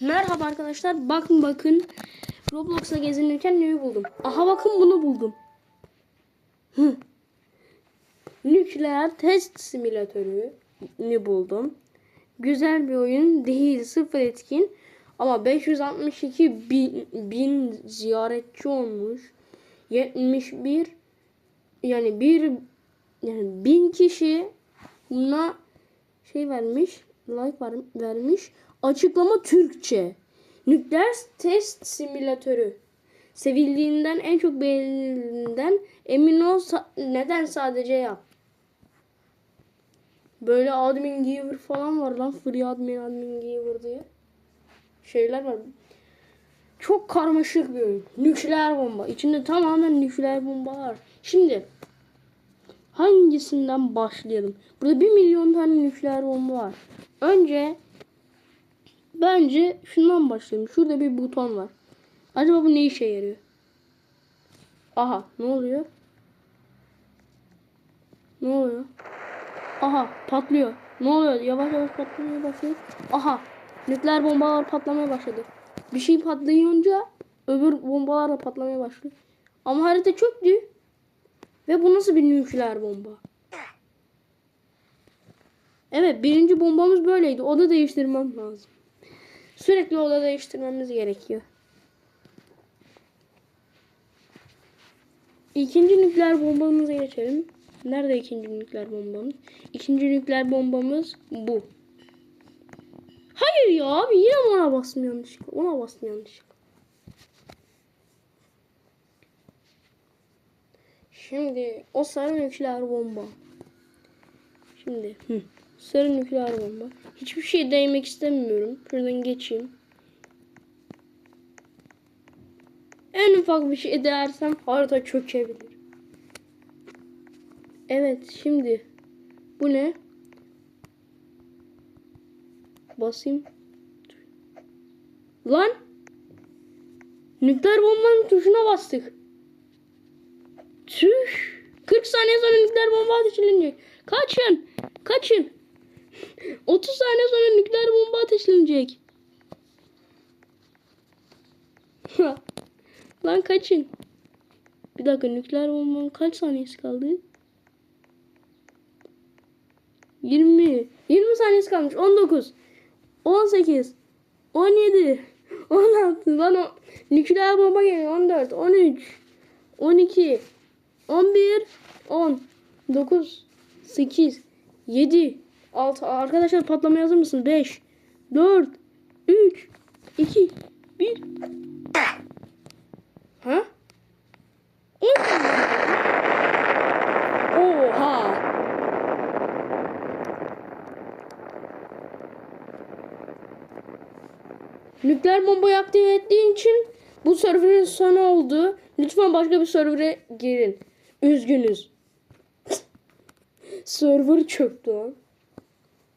Merhaba arkadaşlar. Bakın bakın. Roblox'a gezinirken neyi buldum? Aha bakın bunu buldum. Hı. Nükleer test simülatörü ne buldum. Güzel bir oyun değil. Sıfır etkin. Ama 562 bin, bin ziyaretçi olmuş. 71 yani bir yani bin kişi buna şey vermiş like var, vermiş. Açıklama Türkçe. Nükleer test simülatörü. Sevildiğinden en çok beğenildiğinden emin ol sa- neden sadece yap. Böyle admin giver falan var lan. Free admin admin giver diye. Şeyler var. Çok karmaşık bir oyun. Nükleer bomba. İçinde tamamen nükleer bomba var. Şimdi hangisinden başlayalım? Burada bir milyon tane nükleer bomba var. Önce bence şundan başlayalım. Şurada bir buton var. Acaba bu ne işe yarıyor? Aha ne oluyor? Ne oluyor? Aha patlıyor. Ne oluyor? Yavaş yavaş patlamaya başladı. Aha nükleer bombalar patlamaya başladı. Bir şey patlayınca öbür bombalar da patlamaya başlıyor. Ama harita çöktü. Ve bu nasıl bir nükleer bomba? Evet birinci bombamız böyleydi. Oda değiştirmem lazım. Sürekli oda değiştirmemiz gerekiyor. İkinci nükleer bombamıza geçelim. Nerede ikinci nükleer bombamız? İkinci nükleer bombamız bu. Hayır ya abi yine ona bastım yanlışlıkla? Ona bastım yanlışlıkla. Şimdi o sarı nükleer bomba. Şimdi hı, sarı nükleer bomba. Hiçbir şey değmek istemiyorum. Şuradan geçeyim. En ufak bir şey değersem harita çökebilir. Evet şimdi bu ne? Basayım. Lan! Nükleer bombanın tuşuna bastık. Tüh! 40 saniye sonra nükleer bomba ateşlenecek. Kaçın! Kaçın! 30 saniye sonra nükleer bomba ateşlenecek. Lan kaçın. Bir dakika nükleer bombanın kaç saniyesi kaldı? 20. 20 saniyesi kalmış. 19. 18. 17. 16. Lan o nükleer bomba geliyor. 14. 13. 12. 11. 10. 9. 8. 7. 6. Arkadaşlar patlamaya hazır mısınız? 5. 4. 3. 2. 1. Ha? Oha. Nükleer bombayı aktive ettiğin için bu serverın sonu oldu. Lütfen başka bir servere girin. Üzgünüz. Server çöktü lan.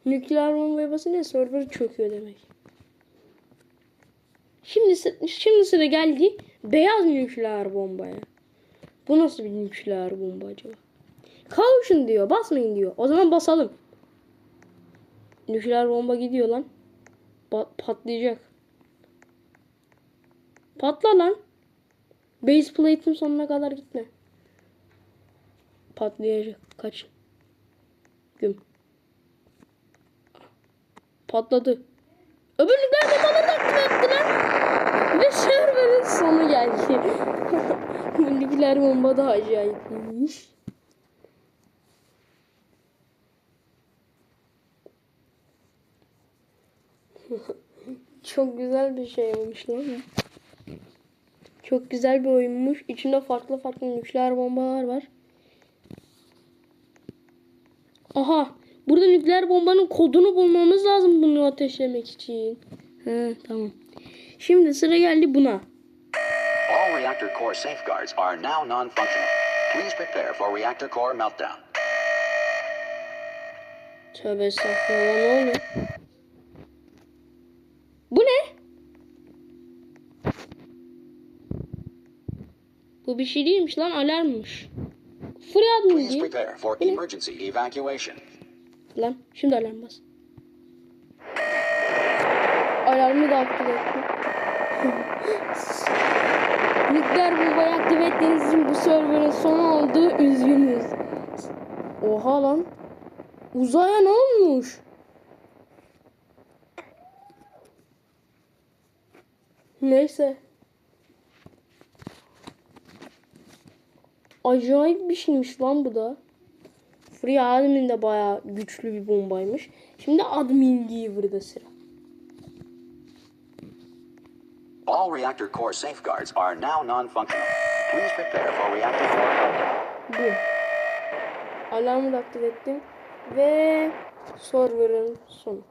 Nükleer bombaya basınca server çöküyor demek. Şimdi şimdi sıra geldi beyaz nükleer bombaya. Bu nasıl bir nükleer bomba acaba? Kavuşun diyor, basmayın diyor. O zaman basalım. Nükleer bomba gidiyor lan. Ba- patlayacak. Patla lan. Base plate'in sonuna kadar gitme. Patlayacak. Kaç. Güm. Patladı. Öbür nükleer bombaları da aktive etti lan. Ve serverin sonu geldi. Bu nükleer bomba da acayipmiş. Çok güzel bir şey olmuş lan. Çok güzel bir oyunmuş. İçinde farklı farklı nükleer bombalar var. Aha. Burada nükleer bombanın kodunu bulmamız lazım bunu ateşlemek için. He tamam. Şimdi sıra geldi buna. All reactor core safeguards are now non-functional. Please prepare for reactor core meltdown. Tövbe estağfurullah ne oluyor? Bu ne? Bu bir şey değilmiş lan alarmmış. Fırat mı Please prepare for emergency evacuation. Lan şimdi alarm bas. Alarmı da aktive ettim. Nükleer bombayı aktive ettiğiniz için bu serverın sonu oldu. Üzgünüz. Oha lan. Uzaya ne olmuş? Neyse. Acayip bir şeymiş lan bu da. Free Admin de bayağı güçlü bir bombaymış. Şimdi Admin Giver'da sıra. All reactor core safeguards are now non-functional. Please prepare for reactor core. Bu. Alarmı da aktif ettim. Ve server'ın sonu.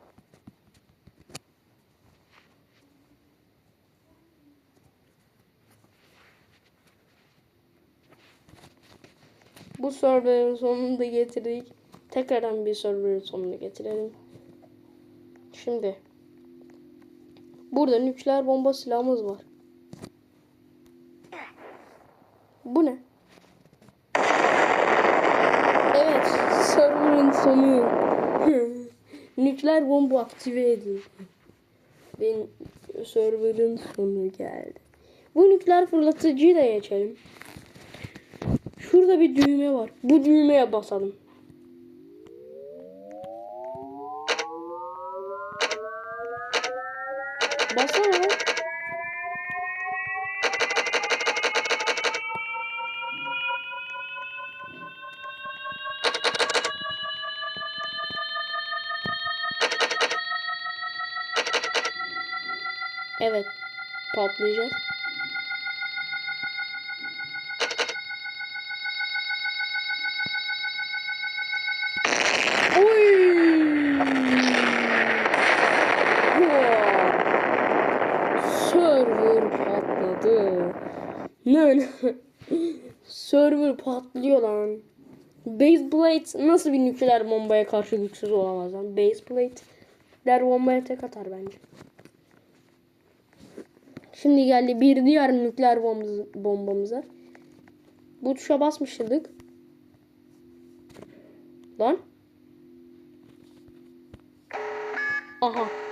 Bu server'ın sonunu da getirdik. Tekrardan bir server'ın sonunu getirelim. Şimdi. Burada nükleer bomba silahımız var. Bu ne? Evet, server'ın sonu. Nükleer bomba aktive edildi. Ben server'ın sonu geldi. Bu nükleer fırlatıcıyı da geçelim. Şurada bir düğme var. Bu düğmeye basalım. Basana. Evet. Patlayacağız. Oy! Server patladı. Ne? Server patlıyor lan. Base plate nasıl bir nükleer bombaya karşı güçsüz olamaz lan? Base plate nükleer bombaya tek atar bence. Şimdi geldi bir diğer nükleer bombamız, bombamıza. Bu tuşa basmıştık. Lan. Aha.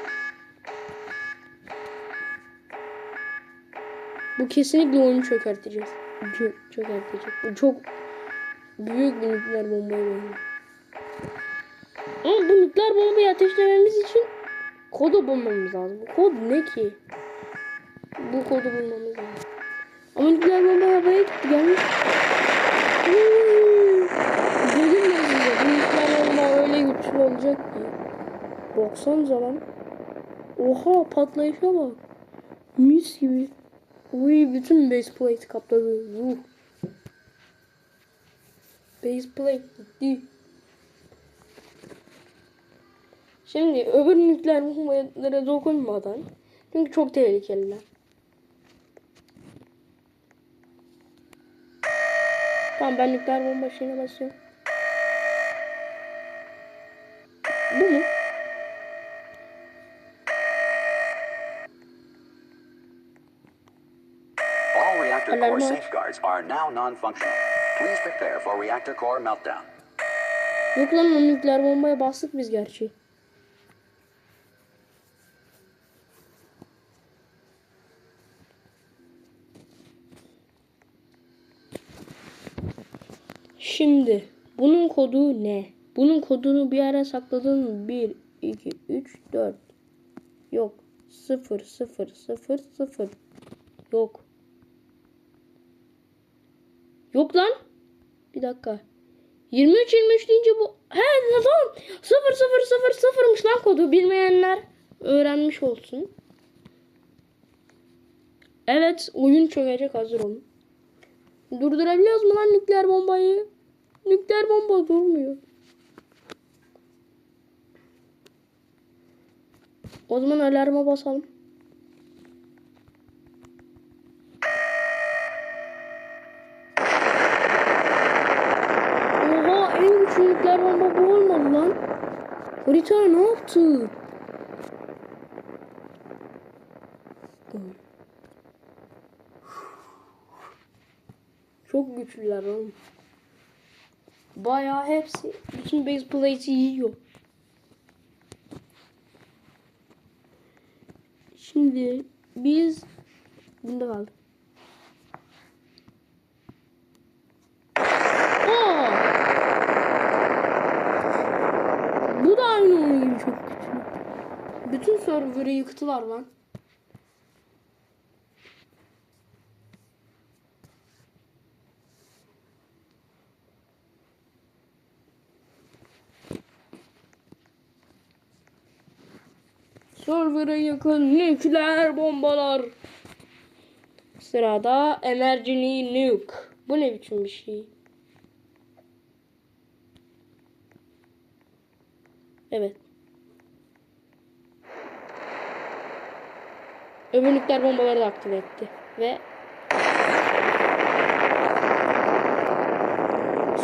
Bu kesinlikle oyunu çökerteceğiz. Çö çökertecek. Bu çok büyük bir nükleer bombaya benziyor. Ama bu nükleer bombayı ateşlememiz için kodu bulmamız lazım. Kod ne ki? Bu kodu bulmamız lazım. Ama nükleer bomba havaya gitti gelmiş. Dedim ya size bu nükleer bomba öyle güçlü olacak ki. Baksanıza lan. Oha patlayışa bak. Mis gibi. Uy bütün base plate kapladı. Yuh. Base plate gitti. Şimdi öbür nükleer bombalara dokunmadan çünkü çok tehlikeliler. Tamam ben nükleer bomba şeyine basıyorum. Bu mu? Core Alarm. safeguards are now non-functional. Please prepare for reactor core meltdown. Yok lan o nükleer bombaya bastık biz gerçi. Şimdi bunun kodu ne? Bunun kodunu bir ara sakladın mı? 1, 2, 3, 4. Yok. 0, 0, 0, 0. Yok. Yok lan. Bir dakika. 23 23 deyince bu he tamam 0 0 0 0'mış lan kodu bilmeyenler öğrenmiş olsun. Evet oyun çökecek hazır olun. Durdurabiliyoruz mu lan nükleer bombayı? Nükleer bomba durmuyor. O zaman alarma basalım. Oha en güçlü nükleer bomba bu olmadı lan. Harita ne yaptı? Çok güçlüler oğlum. Bayağı hepsi bütün base plate'i yiyor. Şimdi biz bunda kaldık. Oo! Bu da aynı onun gibi çok güçlü. Bütün server'ı yıktılar lan. Server'a yakın nükleer bombalar. Sırada Emergency Nuke. Bu ne biçim bir şey? Evet. Öbür nükleer bombaları da aktive etti. Ve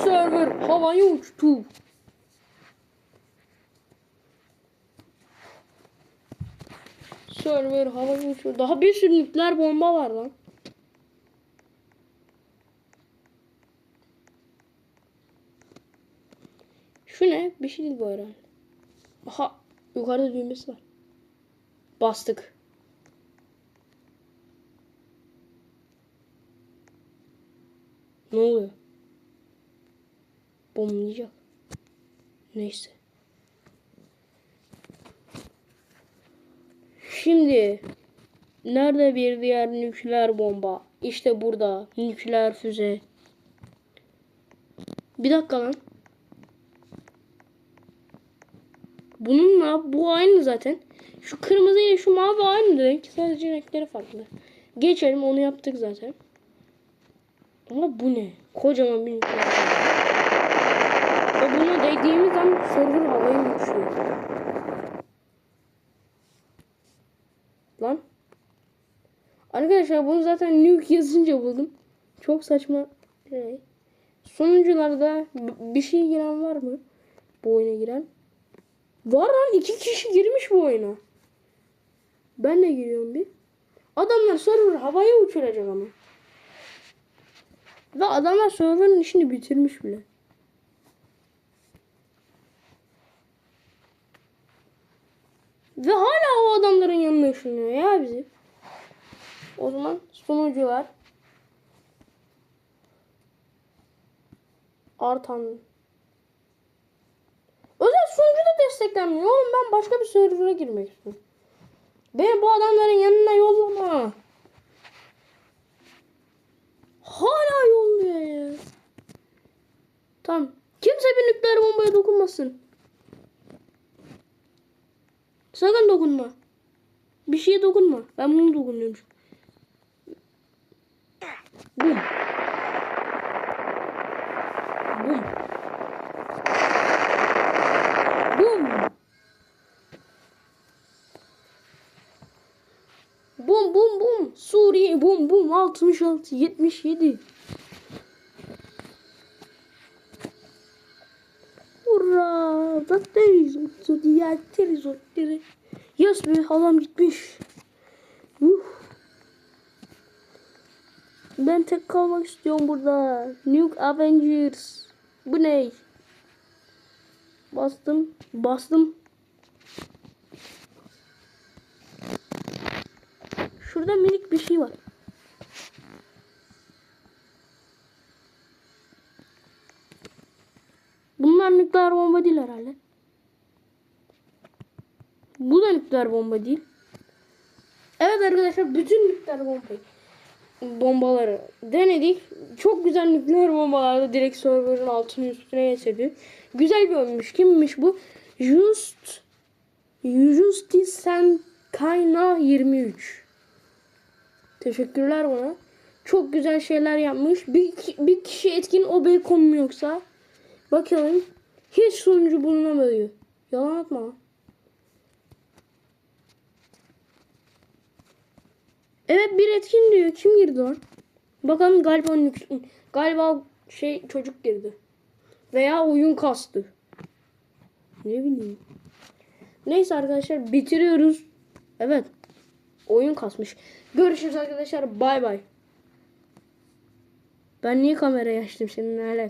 server havaya uçtu. Server havaya uçuyor. Daha bir sürü nükleer bomba var lan. Şu ne? Bir şey değil bu herhalde. Aha yukarıda düğmesi var. Bastık. Ne oluyor? Bombayacak. Neyse. Şimdi nerede bir diğer nükleer bomba? İşte burada nükleer füze. Bir dakika lan. Bununla bu aynı zaten. Şu kırmızı ile şu mavi aynı renk. Sadece renkleri farklı. Geçelim onu yaptık zaten. Ama bu ne? Kocaman bir nükleer. Ve buna değdiğimiz an server havaya uçuyor. Lan. Arkadaşlar bunu zaten nuke yazınca buldum. Çok saçma. şey. Sonuncularda bir şey giren var mı? Bu oyuna giren. Var lan iki kişi girmiş bu oyuna. Ben de giriyorum bir. Adamlar server havaya uçuracak ama. Ve adamlar serverın işini bitirmiş bile. Ve hala o adamların yanına ışınlıyor ya bizi. O zaman sunucular artan Özel sunucu da desteklenmiyor. Oğlum ben başka bir server'a girmek istiyorum. Beni bu adamların yanına yollama. Hala yolluyor ya. Tamam. Kimse bir nükleer bombaya dokunmasın. Sakın dokunma. Bir şeye dokunma. Ben bunu dokunuyorum. Bum. Bum. Bum. Bum bum bum. Suriye bum bum 66 77. Hurra! Zattayız. Otuz diğer otları. Yes be halam gitmiş. Uh. Ben tek kalmak istiyorum burada. Nuke Avengers. Bu ne? Bastım. Bastım. Şurada minik bir şey var. Bunlar nükleer bomba değil herhalde. Bu da nükleer bomba değil. Evet arkadaşlar bütün nükleer bombayı bombaları denedik. Çok güzel nükleer bombalarda direkt serverın altını üstüne getirdi. Güzel bir oyunmuş. Kimmiş bu? Just Justice Kayna 23. Teşekkürler ona. Çok güzel şeyler yapmış. Bir, bir kişi etkin o bacon mu yoksa? Bakalım. Hiç sonucu bulunamıyor. Yalan atma. Evet bir etkin diyor. Kim girdi lan? Bakalım galiba galiba şey çocuk girdi. Veya oyun kastı. Ne bileyim. Neyse arkadaşlar bitiriyoruz. Evet. Oyun kasmış. Görüşürüz arkadaşlar. Bay bay. Ben niye kamerayı açtım senin alaka?